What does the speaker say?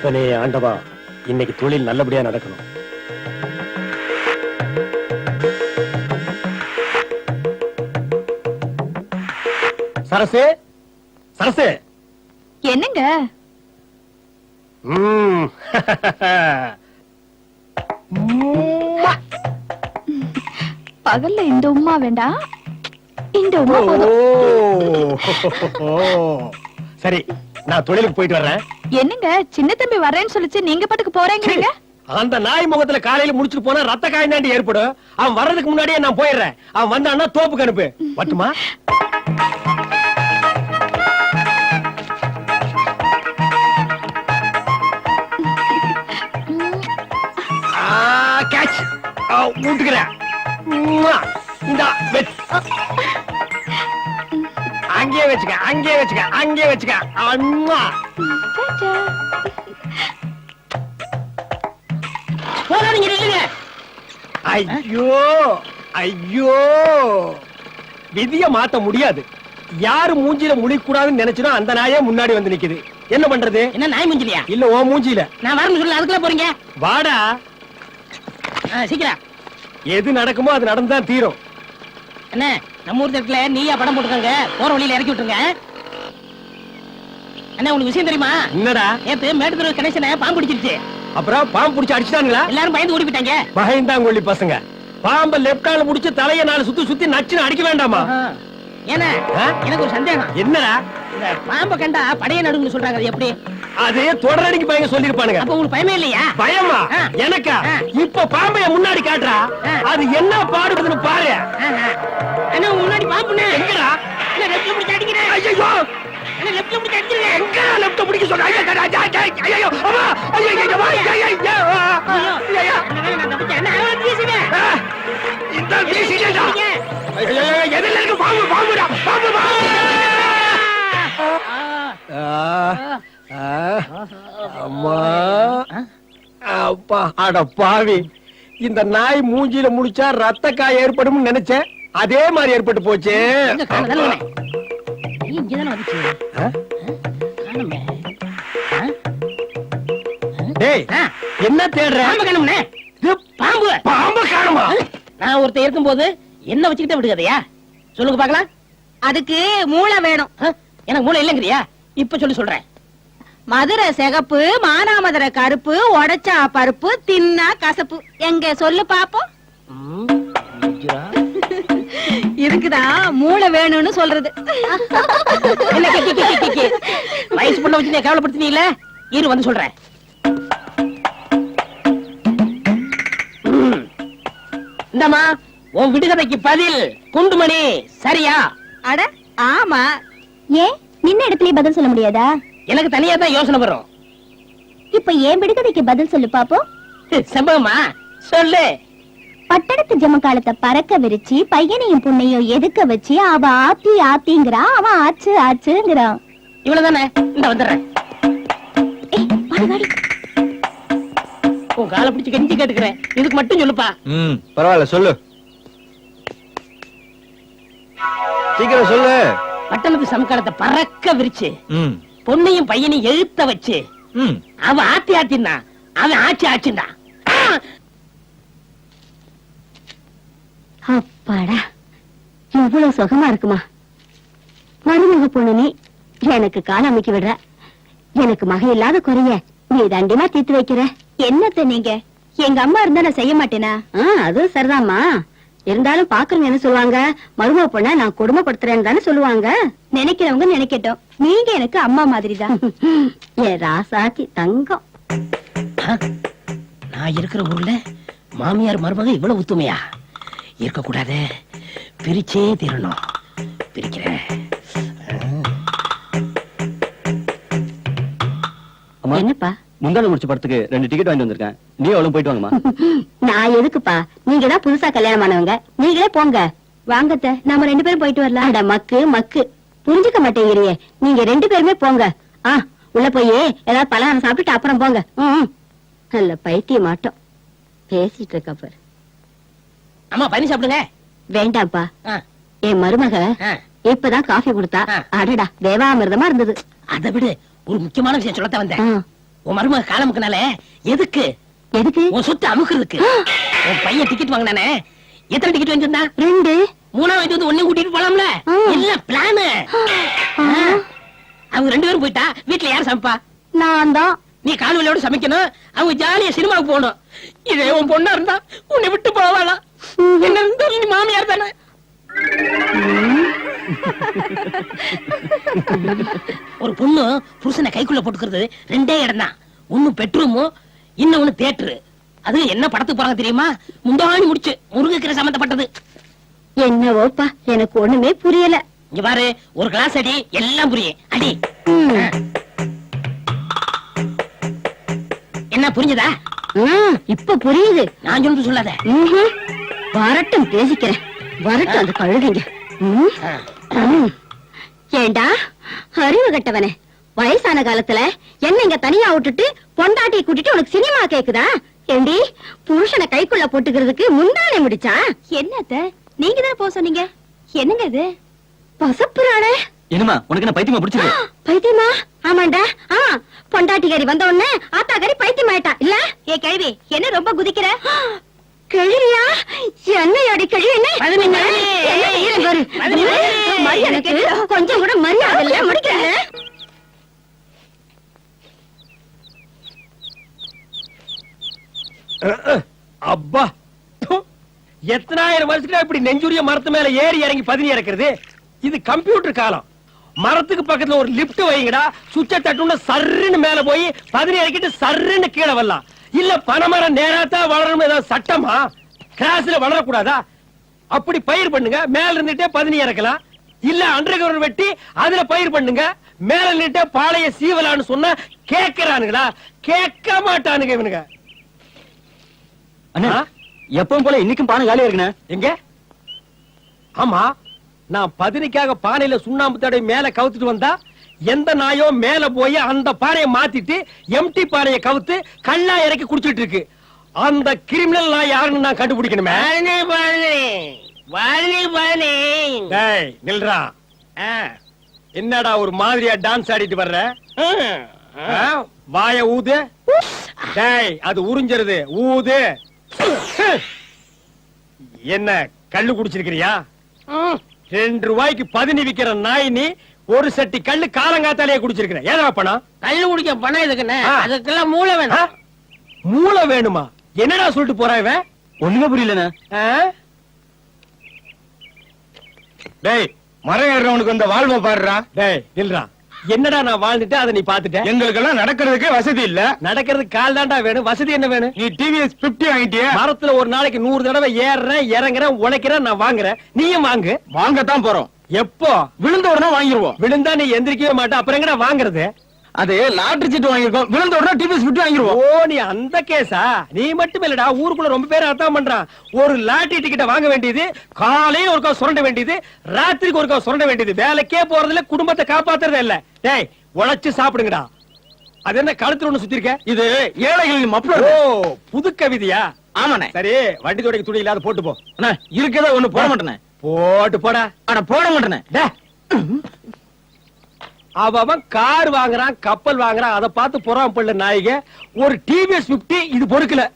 ஈசனே ஆண்டவா இன்னைக்கு தொழில் நல்லபடியா நடக்கணும். சரசு சரசு. என்னங்க. பகல்ல இந்த உமா வேண்டாம் இந்த உமா. சரி நான் தொழிலுக்கு போயிட்டு வர்றேன். என்னங்க சின்ன தம்பி வரேன்னு சொல்லிச்சு நீங்க பாட்டுக்கு போறேங்கிறீங்க? அந்த நாய் முகத்துல காலையில முடிச்சுட்டு போனா ரத்த காயம் ஏற்படும். அவன் வர்றதுக்கு முன்னாடியே நான் போயிடுறேன். அவன் வந்தான்னா தோப்புக்கு அனுப்பு. பட்டுமா கேட்ச் அங்கேயே வச்சுக்க அங்கேயே வச்சுக்க அங்கேயே வச்சுக்க. அம்மா. ஐயோ ஐயோ. விதிய மாத்த முடியாது. யாரு மூஞ்சில முழிக்கூடாதுன்னு நினைச்சனோ அந்த நாயே முன்னாடி வந்து நிக்குது. என்ன பண்றது? என்ன நாய் முஞ்சிலியா? இல்ல ஓ மூஞ்சில நான் வரணும் சொல்லல அதுக்குள்ள போறீங்க. வாடா. சீக்கிரம். எது நடக்குமோ அது நடந்துதான் தீரும். என்ன நம்ம ஊர் தட்டுல நீயா படம் போட்டுக்கோங்க போற வழியில இறக்கி விட்டுருங்க. அண்ணா உனக்கு விஷயம் தெரியுமா? என்னடா? நேத்து மேட்டுத்தூர் கணேசனை பாம்பு பிடிச்சிருச்சு. அப்புறம் பாம்பு புடிச்சு அடிச்சிட்டாங்களா எல்லாரும் பயந்து ஓடி போயிட்டாங்க பயந்தாங்கொள்ளி பசங்க. பாம்ப லெப்டால முடிச்சு தலைய நாலு சுத்தி சுத்தி நச்சுன்னு அடிக்க வேண்டாமா. ஏன்னா ஆ? எனக்கு ஒரு சந்தேகம். என்னடா? பாம்பை கண்டா படைய நடுங்கன்னு சொல்றாங்க அது எப்படி? அது தொடரடிக்கு பையங்க சொல்லிருப்பானுங்க அப்ப உங்களுக்கு பயமே இல்லையா? பயமா. எனக்கா. இப்ப பாம்பைய முன்னாடி காட்டுறா. அது என்ன பாடுபடுதுன்னு பாரு. அண்ணா முன்னாடி பாம்புண்ணே. எங்கடா? அடிக்கிறேன் ஐயோ அண்ணா லெப்ட்ல எங்க பிடிக்க ஐயோ அம்மா ஐயோ ஐயோ ஐயோ ஐயோ ஐயோ நான் தப்பிச்சேன். இந்த ஐயோ இருக்கு பாம்பு பாம்புடா பாம்பு பாம்பு அம்மா அப்பா அட பாவி இந்த நாய் மூஞ்சில முடிச்சா ரத்த காய் ஏற்படும் நினைச்சேன் அதே மாதிரி ஏற்பட்டு போச்சு தானே வந்துச்சு. காணோமே. டேய் என்ன தேடுற? பாம்பு காணோம்ண்ணே. இது பாம்பு. பாம்பு காணுமா? நான் ஒருத்தன் இருக்கும்போது என்ன வச்சுக்கிட்டே விடுகதையா? சொல்லுங்க பாக்கலாம் அதுக்கு மூளை வேணும். எனக்கு மூளை இல்லைங்கிறியா? இப்ப சொல்லி சொல்றேன். மதுரை சிகப்பு மானாமதுரை கருப்பு உடைச்சா பருப்பு தின்னா கசப்பு. எங்க சொல்லு பாப்போம். இதுக்குதான் மூளை வேணும்னு சொல்றது. வயசு பொண்ணை வச்சு நீ கேவலப்படுத்தினீல இரு வந்து சொல்றேன். ம். இந்தாம்மா உன் விடுகதைக்கு பதில் குண்டுமணி சரியா? அட ஆமா. ஏன் நின்ன இடத்துலயே பதில் சொல்ல முடியாதா? எனக்கு தனியா தான் யோசனை வரும். இப்ப ஏன் விடுகதைக்கு பதில் சொல்லு பாப்போம்? செம்பகமா சொல்லு. பட்டணத்து ஜமக்காலத்தை பறக்க விரிச்சு பையனையும் பொண்ணையும் எதுக்க வச்சு அவ ஆத்தி ஆத்திங்கிறா அவன் ஆச்சு ஆச்சுங்கிறான். இவ்வளவுதானே? இந்த வந்துடுறேன். உன் காலை பிடிச்சு கெஞ்சி கேட்டுக்கிறேன். இதுக்கு மட்டும் சொல்லுப்பா. ம் பரவாயில்ல சொல்லு. சீக்கிரம் சொல்லு. பட்டணத்து சமக்காலத்தை பறக்க விரிச்சு ம். பொண்ணையும் பையனையும் எழுத்த வச்சு ம். அவன் ஆத்தி ஆத்தின்னா அவன் ஆட்சி ஆச்சுண்டா அப்பாடா. எவ்வளவு சுகமா இருக்குமா. மருமக பொண்ணு நீ எனக்கு கால அமைக்க விடுற. எனக்கு மக இல்லாத குறைய நீ தண்டிமா தீர்த்து வைக்கிற. என்னத்த நீங்க? எங்க அம்மா இருந்தா நான் செய்ய மாட்டேனா? அதுவும் சரிதாம்மா. இருந்தாலும் பாக்குறவங்க என்ன சொல்லுவாங்க? மருமக பொண்ண நான் கொடுமைப்படுத்துறேன்னு தானே சொல்லுவாங்க. நினைக்கிறவங்க நினைக்கட்டும். நீங்க எனக்கு அம்மா மாதிரிதான். ஏ ராசாத்தி தங்கம். நான் இருக்கிற ஊர்ல மாமியார் மருமக இவ்வளவு ஒத்துமையா? இருக்க கூடாது பிரிச்சே தீரணும். பிரிக்கிறேன். என்னப்பா? முந்தான முடிச்ச படத்துக்கு ரெண்டு டிக்கெட் வாங்கிட்டு வந்திருக்கேன். நீ அவளும் போயிட்டு வாங்கம்மா. நான் எதுக்குப்பா? நீங்க தான் புதுசா கல்யாணம் ஆனவங்க நீங்களே போங்க. வாங்கத்த நாம ரெண்டு பேரும் போயிட்டு வரலாம். அட மக்கு மக்கு. புரிஞ்சுக்க மாட்டேங்கிறியே. நீங்க ரெண்டு பேருமே போங்க. ஆ உள்ள போய் ஏதாவது பலகாரம் சாப்பிட்டுட்டு அப்புறம் போங்க. ம். நல்ல பைத்திய மாட்டோம் பேசிட்டு இருக்க பாரு. அம்மா பண்ணி சாப்பிடுங்க. வேண்டாம்ப்பா. என் மருமக. இப்பதான் காஃபி கொடுத்தா. அடடா தேவாமிர்தமா இருந்தது. அதை விடு ஒரு முக்கியமான விஷயம் சொல்லத்தான் வந்தேன். உன் மருமக காலமுக்குனால எதுக்கு? எதுக்கு? உன் சொத்து அமுக்குறதுக்கு. உன் பையன் டிக்கெட் வாங்கினானே. எத்தனை டிக்கெட் வாங்கியிருந்தா ரெண்டு. மூணாவது வந்து ஒன்னையும் கூட்டிட்டு போலாம்ல. இல்ல பிளானு அவங்க ரெண்டு பேரும் போயிட்டா வீட்டுல யார் சமைப்பா? நான் தான். நீ கால்வலியோட சமைக்கணும். அவங்க ஜாலியா சினிமாவுக்கு போகணும். இதே உன் பொண்ணா இருந்தா உன்னை விட்டு போவாளா? என்ன நீ மாமியார் தானே? ஒரு பொண்ணு புருஷனை கைக்குள்ள போட்டுக்கிறது ரெண்டே இடம் தான் ஒண்ணு பெட்ரூமும் இன்னொன்னு தியேட்டரு. அது என்ன படத்துக்கு போறாங்க தெரியுமா? முந்தாணி முடிச்சு முருங்கைக்கீரை சம்பந்தப்பட்டது. என்னவோப்பா எனக்கு ஒண்ணுமே புரியல. இங்க பாரு ஒரு கிளாஸ் அடி எல்லாம் புரியும். அடி. என்ன புரிஞ்சதா? இப்ப புரியுது. நான் சொல்றது சொல்லாத. வரட்டும் பேசிக்கிறேன். வரட்டும் அந்த. ம். ஏண்டா? அறிவு கட்டவனே. வயசான காலத்துல என்ன இங்க தனியா விட்டுட்டு பொண்டாட்டியை கூட்டிட்டு உனக்கு சினிமா கேக்குதா? ஏண்டி புருஷனை கைக்குள்ள போட்டுக்கிறதுக்கு முந்தானை முடிச்சா? என்னத்த? நீங்க தான் போக சொன்னீங்க. என்னங்க இது? பசப்புறாளே என்னமா உனக்கு என்ன பைத்தியமா பிடிச்சிருக்கு? பைத்தியமா? ஆமாண்டா. ஆ பொண்டாட்டிக்காரி வந்த உடனே ஆத்தாக்காரி பைத்தியம் ஆயிட்டா இல்ல? ஏ கேள்வி என்ன ரொம்ப குதிக்கிற? கிழியா என்னையோட கிழி என்ன? கொஞ்சம் கூட மரியாதை இல்ல முடிக்கிறேன் அப்பா. ப்பு. எத்தனாயிரம் வருஷத்துக்கு இப்படி நெஞ்சுரிய மரத்து மேல ஏறி இறங்கி பதினி இறக்குறது? இது கம்ப்யூட்டர் காலம். மரத்துக்கு பக்கத்துல ஒரு லிப்ட் வைங்கடா. சுவிட்ச தட்டுன்னு சர்ருன்னு மேல போய் பதினி இறக்கிட்டு சர்ருன்னு கீழே வரலாம். இல்ல பனைமரம் நேராத்தான் வளரணும் ஏதாவது சட்டமா? கிராஸ்ல வளரக்கூடாதா? அப்படி பயிர் பண்ணுங்க மேல இருந்துட்டே பதினி இறக்கலாம். இல்ல அண்டர் வெட்டி அதுல பயிர் பண்ணுங்க. மேல நின்னுட்டே பாளைய சீவலான்னு சொன்னா கேக்குறானுங்களா? கேட்க மாட்டானுங்க இவனுங்க. அண்ணா? எப்பவும் போல இன்னைக்கும் பானை காலியா இருக்குண்ணே? எங்க? ஆமா நான் பதினிக்காக பானையில சுண்ணாம்பு தடவை மேல கவுத்துட்டு வந்தா எந்த நாயோ மேல போய் அந்த பானையை மாத்திட்டு எம்டி பானையை கவுத்து கல்லா இறக்கி குடிச்சிட்டு இருக்கு. அந்த கிரிமினல் நான் யாருன்னு நான் கண்டுபிடிக்கணுமே? நில்றா. என்னடா ஒரு மாதிரியா டான்ஸ் ஆடிட்டு வர்ற? வாய ஊது. டேய் அது உறிஞ்சறது ஊது. என்ன கள்ளு குடிச்சிருக்கிறியா? ரெண்டு ரூபாய்க்கு பதினி விக்கிற நாய் நீ ஒரு சட்டி கள்ளு காலங்காத்தாலேயே குடிச்சிருக்கிற ஏதா பணம் கள்ளு குடிக்க பணம் எதுக்குன்னு ஆ. அதுக்கெல்லாம் மூளை? வேணும். மூளை வேணுமா? என்னடா சொல்லிட்டு போறா இவன்? ஒண்ணுமே புரியலண்ணே? டேய் மரம் ஏறுறவனுக்கு இந்த வாழ்வை பாடுறா. டேய் நில்றா. என்னடா நான் வாழ்ந்துட்டு அதை நீ பாத்துட்ட எங்களுக்கெல்லாம் நடக்கிறதுக்கே வசதி இல்ல. நடக்கிறது கால் தாண்டா வேணும். வசதி என்ன வேணும்? நீ டிவிஎஸ் 50 வாங்கிட்டிய. மரத்துல ஒரு நாளைக்கு நூறு தடவை ஏறுறேன் இறங்குறேன் உழைக்கிறேன் நான் வாங்குறேன். நீயும் வாங்கு. வாங்கத்தான் போறோம். எப்போ? விழுந்த உடனே வாங்கிருவோம். விழுந்தா நீ எந்திரிக்கவே மாட்ட. அப்புறம் எங்கடா வாங்குறது? அது லாட்டரி சீட்டு வாங்கிருக்கோம் விழுந்த உடனே டிவிஎஸ் 50 வாங்கிருவோம். ஓ நீ அந்த கேஸா? நீ மட்டும் இல்லடா ஊருக்குள்ள ரொம்ப பேர் அர்த்தம் பண்றான் ஒரு லாட்டரி டிக்கெட்ட வாங்க வேண்டியது காலையில ஒருக்கா சுரண்ட வேண்டியது ராத்திரிக்கு ஒருக்கா சுரண்ட வேண்டியது. வேலைக்கே போறதுல குடும்பத்தை காப்பாத்துறதே இல்ல. டேய் உழைச்சு சாப்பிடுங்கடா. அது என்ன கழுத்துல ஒண்ணு சுத்தி இருக்க? இது ஏழைகளின் ஓ மப்ளர் புது கவிதையா? ஆமாண்ணே. சரி வண்டி துடைக்க துணி இல்லாத போட்டு போ. அண்ணே இருக்கதா ஒண்ணு போட மாட்டேனே போட்டு போடா. ஆனா போட மாட்டேனே. அவன் கார் வாங்குறான் கப்பல் வாங்குறான் அதை பார்த்து புறாம பள்ள நாயக. ஒரு டிவிஎஸ் 50 இது பொறுக்கல.